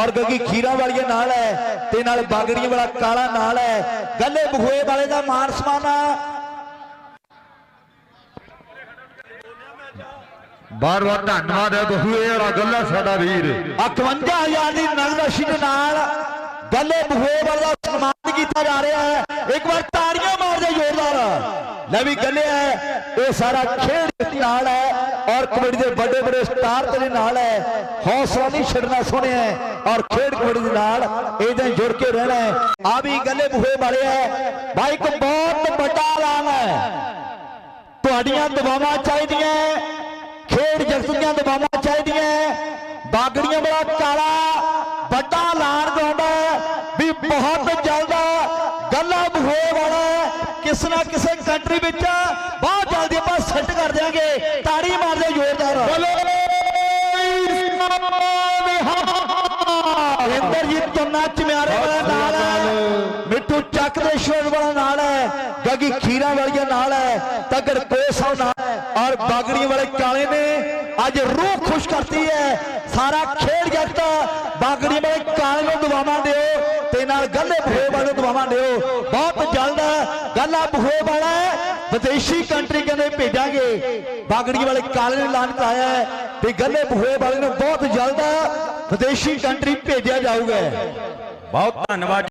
ਔਰ ਗੱਗੀ ਖੀਰਾ ਵਾਲੀਏ ਨਾਲ ਹੈ ਤੇ ਨਾਲ ਬਾਗੜੀਆਂ ਵਾਲਾ ਕਾਲਾ ਨਾਲ ਹੈ। ਗੱਲੇ ਬਖੋਏ ਵਾਲੇ ਦਾ ਮਾਨ ਸਮਾਨਾ ਬਾਰ ਬਾਰ ਧੰਨਵਾਦ ਹੈ ਬਹੂਏ ਵਾਲਾ ਗੱਲਾ ਸਾਡਾ ਵੀਰ। 51000 ਦੀ ਨਗਦ ਰਾਸ਼ੀ ਦੇ ਨਾਲ ਗੱਲੇ ਬਖੋਏ ਵਾਲੇ ਦਾ ਸਨਮਾਨ ਕੀਤਾ ਜਾ ਰਿਹਾ ਹੈ। ਇੱਕ ਵਾਰ ਤਾੜੀਆਂ ਮਾਰ ਦੇ ਜ਼ੋਰਦਾਰ। ਲੈ ਵੀ ਗੱਲੇ ਹੈ ਇਹ ਸਾਰਾ ਖੇਡ ਦੇ ਨਾਲ ਹੈ। ਔਰ ਕਬੱਡੀ ਦੇ ਵੱਡੇ ਵੱਡੇ ਸਟਾਰ ਤੇਰੇ ਨਾਲ ਹੈ। ਹੌਸਲਾ ਨਹੀਂ ਛੱਡਣਾ ਸੋਹਣਿਆ ਔਰ ਖੇਡ ਕਬੱਡੀ ਦੇ ਨਾਲ ਇਹਦੇ ਜੁੜ ਕੇ ਰਹਿਣਾ ਹੈ। ਆ ਵੀ ਗੱਲੇ ਬਖੋਏ ਵਾਲੇ ਹੈ। ਭਾਈ ਇੱਕ ਬਹੁਤ ਵੱਡਾ ਐਲਾਨ ਹੈ। ਤੁਹਾਡੀਆਂ ਦਵਾਵਾਂ ਚਾਹੀਦੀਆਂ ਖੇਡ ਜਗਤ ਦੀਆਂ ਦਵਾਵਾਂ ਚਾਹੀਦੀਆਂ ਬਾਗੜੀਆਂ ਵਾਲਾ ਕਾਲਾ ਵੱਡਾ ਐਲਾਨ ਕਰਾਉਂਦਾ ਵੀ ਬਹੁਤ ਜਲਦ ਗੱਲਾਂ ਬਖੋਏ ਵਾਲਾ ਕਿਸ ਨਾ ਕਿਸੇ ਕੰਟਰੀ ਵਿੱਚ ਬਹੁਤ ਜਲਦੀ ਆਪਾਂ ਸੈੱਟ ਕਰ ਦਿਆਂਗੇ। ਚੰਨਾ ਚਮਿਆਰੇ ਵਾਲਾ ਨਾਲ ਹੈ। ਮਿੱਠੂ ਚੱਕ ਦੇ ਸ਼ੋਰ ਵਾਲਾ ਨਾਲ ਹੈ। ਗੱਗੀ ਖੀਰਾ ਵਾਲੀਆ ਨਾਲ ਹੈ। ਤਗੜ ਕੋਸਾ ਨਾਲ ਔਰ ਬਾਗੜੀਆਂ ਵਾਲੇ ਕਾਲੇ ਨੇ ਅੱਜ ਰੂਹ ਖੁਸ਼ ਕਰਤੀ ਹੈ। ਸਾਰਾ ਖੇਡ ਜਗਤ ਬਾਗੜੀਆਂ ਵਾਲੇ ਕਾਲੇ ਨੂੰ ਦੁਆਵਾਂ ਦਿਓ ਤੇ ਨਾਲ ਗੱਲੇ ਬਖੋਏ ਵਾਲੇ ਨੂੰ ਦੁਆਵਾਂ ਦਿਓ। ਬਹੁਤ ਜਲਦ ਗੱਲਾ ਬਖੋਏ ਵਾਲਾ ਵਿਦੇਸ਼ੀ ਕੰਟਰੀ ਕਹਿੰਦੇ ਭੇਜਾਂਗੇ। ਬਾਗੜੀਆਂ ਵਾਲੇ ਕਾਲੇ ਨੇ ਐਲਾਨ ਹੈ। ਤੇ ਗੱਲੇ ਬਖੋਏ ਵਾਲੇ ਨੂੰ ਬਹੁਤ ਜਲਦ ਵਿਦੇਸ਼ੀ ਕੰਟਰੀ ਭੇਜਿਆ ਜਾਊਗਾ। ਬਹੁਤ ਧੰਨਵਾਦ।